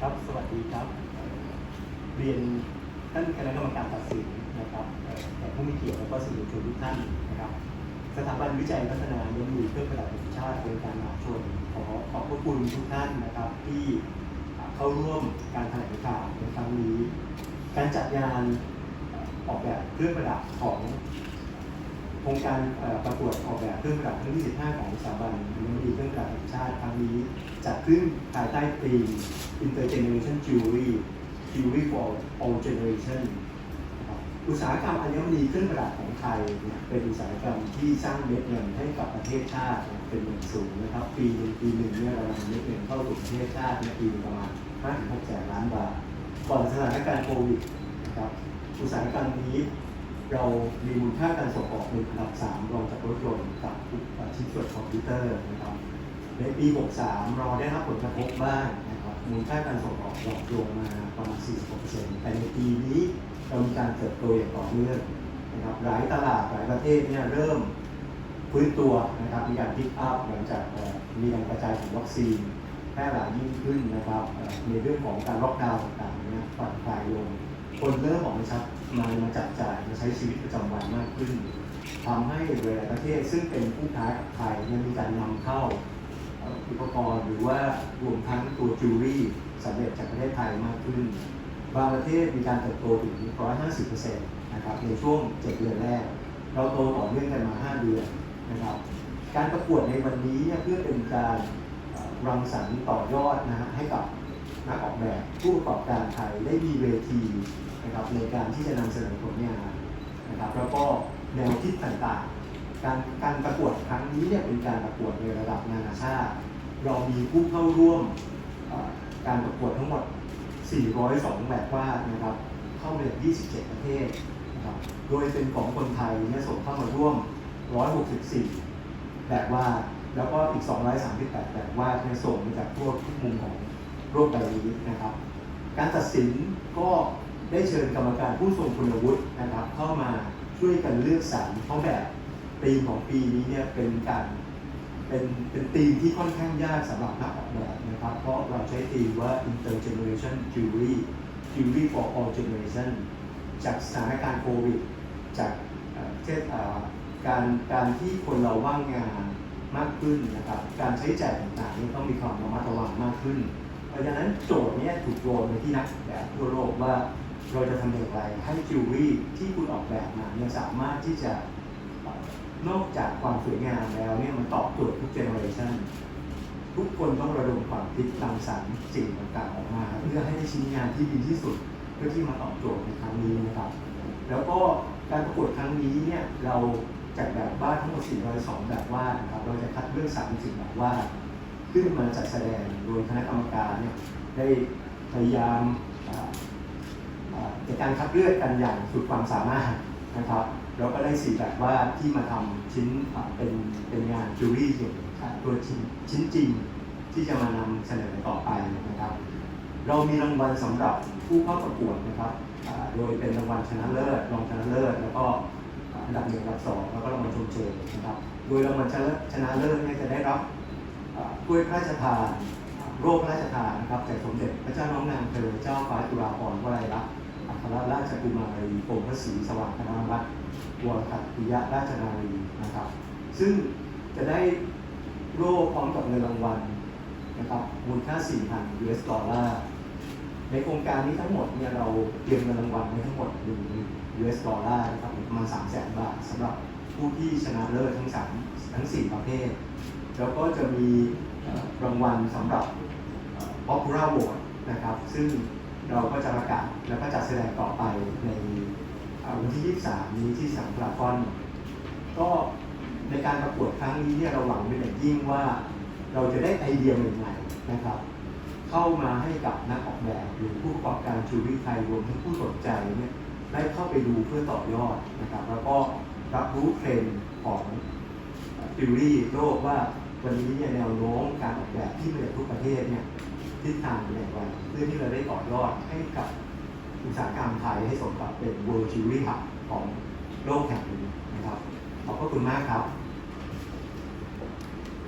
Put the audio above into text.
ครับ สวัสดีครับ เรียนท่านคณะกรรมการตัดสินนะครับแต่ผู้มีเกียรติและก็สื่อมวลชนทุกท่านนะครับ สถาบันวิจัยพัฒนาเลี้ยงดูเพื่อประดับประเทชาติโดยการมหาชนขอขอบพระคุณทุกท่านนะครับ ที่เข้าร่วมการแถลงข่าวในครั้งนี้ การจัดงานออกแบบเครื่องประดับของ ครงการประกวดออกแบบเครื่องประดับครั้งที่ 15 ของสถาบันเทคโนโลยีเครื่องประดับแห่งชาติครั้งนี้จัดขึ้นภายใต้ธีม Intergeneration Jewelry Jewelry for All Generation นะครับอุตสาหกรรมอัญมณีเครื่องประดับของไทยเป็นอุตสาหกรรมที่สร้างเม็ดเงินให้กับประเทศชาติเป็นอย่างสูงนะครับ ปีหนึ่งปีหนึ่งเนี่ยเรานำเม็ดเงินเข้าสู่ประเทศชาติเนี่ยปีประมาณ5-6แสนล้านบาทก่อนสถานการณ์โควิดนะครับอุตสาหกรรมนี้ เรามีมูลค่าการส่งออกเป็นอันดับ 3 รองจากรถยนต์กับชิ้นส่วนคอมพิวเตอร์นะครับในปี 63 เราได้รับผลกระทบบ้างนะครับมูลค่าการส่งออกดรอปลงมาประมาณ46%แต่ในปีนี้เรามีการเติบโตอย่างต่อเนื่องนะครับหลายตลาดหลายประเทศเนี่ยเริ่มฟื้นตัวนะครับมีการพิกอัพหลังจากมีการกระจายของวัคซีนแพร่หลายยิ่งขึ้นนะครับในเรื่องของการล็อกดาวน์ต่างๆเนี่ยผ่อนคลายลง คนเริ่มออกมาชักมามาจับจ่ายมาใช้ชีวิตประจำวันมากขึ้นทำให้หลายๆประเทศซึ่งเป็นผู้ค้ากับไทยเนี่ยมีการนำเข้าเอ่ออุปกรณ์หรือว่ารวมทั้งตัวจิวเวลรี่สำเร็จจากประเทศไทยมากขึ้น บางประเทศมีการเติบโตถึง 150%นะครับในช่วง 7 เดือนแรก เราโตต่อเนื่องกันมา 5 เดือนนะครับ การประกวดในวันนี้เนี่ยเพื่อเป็นการเอ่อรังสรรค์ต่อยอดนะฮะให้กับ นักออกแบบผู้ประกอบการไทยได้มีเวทีนะครับในการที่จะนำเสนอผลงานนะครับแล้วก็แนวคิดต่างๆ การการประกวดครั้งนี้เนี่ยเป็นการประกวดในระดับนานาชาติ เรามีผู้เข้าร่วมการประกวดทั้งหมด 402 แบบวาดนะครับ เข้ามาจาก 27 ประเทศนะครับโดยเป็นของคนไทยเนี่ยส่งเข้ามาร่วม 164 แบบวาด แล้วก็อีก 238 แบบวาดเนี่ยส่งมาจากทั่วทุกมุมของ โรคใบนี้นะครับ การตัดสินก็ได้เชิญกรรมการผู้ทรงคุณวุฒินะครับ เข้ามาช่วยกันเลือกสรรเพราะแบบธีมของปีนี้เนี่ยเป็นการเป็นเป็นธีมที่ค่อนข้างยากสำหรับนักออกแบบนะครับ เพราะเราใช้ธีมว่า intergeneration jewelry jewelry for all generation จากสถานการณ์โควิด จากเช่นการการที่คนเราว่างงานมากขึ้นนะครับ การใช้จ่ายต่างๆนี่ต้องมีความระมัดระวังมากขึ้น ราะฉะนั้นโจทย์นี้ถูกโยนไปที่นักออกแบบทั่วโลกว่าเราจะทำอย่างไรให้จิวเวลรี่ที่คุณออกแบบมาเนี่ยสามารถที่จะนอกจากความสวยงามแล้วเนี่ยมันตอบโจทย์ทุกเจเนอเรชันทุกคนต้องระดมความคิดรังสรรค์สิ่งต่างๆออกมา เพื่อให้ได้ชิ้นงานที่ดีที่สุดเพื่อที่มาตอบโจทย์ในครั้งนี้นะครับ แล้วก็การประกวดครั้งนี้เนี่ยเราจัดแบบวาดทั้งหมด402แบบวาดนะครับเราจะคัดเลือก30แบบวาด ขึ้นมาจัดแสดงโดยคณะกรรมการเนี่ยได้พยายามอ่าอ่าในการคัดเลือกกันอย่างสุดความสามารถนะครับแล้วก็ได้สี่แบบว่าที่มาทำชิ้นเป็นเป็นงานจูรี่อย่างอ่ตัวชิ้นชิ้นจริงที่จะมานำเสนอต่อไปนะครับ เรามีรางวัลสำหรับผู้เข้าประกวดนะครับโดยเป็นรางวัลชนะเลิศรองชนะเลิศแล้วก็อันดับหนึ่งอันดับสองแล้วก็รางวัลชมเชยนะครับ โดยรางวัลชนะชนะเลิศเนี่ยจะได้รับ อ่าถ้วยพระราชทานโรคพระราชทานนะครับจากสมเด็จพระเจ้าน้องนางเธอเจ้าฟ้าจุฬาภรณ์วลัยลักษณ์อัครราชกุมารีกรมพระศรีสว่างคณรัตน์วรคัตติยราชนารีนะครับ ซึ่งจะได้โล่พร้อมกับเงินรางวัลนะครับมูลค่า 4,000 US ดอลลาร์ในโครงการนี้ทั้งหมดเนี่ยเราเตรียมเงินรางวัลไว้ทั้งหมด1 US ดอลลาร์นะครับประมาณ 300,000 บาทสำหรับผู้ที่ชนะเลิศทั้งสามทั้ง 4 ประเภท แล้วก็จะมี รางวัลสำหรับเอ่อ Popular Vote นะครับ ซึ่งเราก็จะประกาศแล้วก็จัดแสดงต่อไปในวันที่ 23 นี้ที่สามพลาฟอนก็ในการประกวดครั้งนี้เนี่ยเราหวังเป็นอย่างยิ่งว่าเราจะได้ไอเดียใหม่ๆนะครับ เข้ามาให้กับนักออกแบบหรือผู้ประกอบการชูวิทไทยรวมทั้งผู้สนใจเนี่ยได้เข้าไปดูเพื่อต่อยอดนะครับ แล้วก็รับรู้เทรนด์ของฟิวรี่โลกว่า วันนี้เนี่ยแนวโน้มการออกแบบที่มาจากทุกประเทศเนี่ยทิศทางเป็นอย่างไรเพื่อที่เราได้ต่อยอดให้กับอุตสาหกรรมไทยให้สมกับเป็น World Jewelry Hub ของโลกแห่งนี้นะครับ ขอบพระคุณมากครับ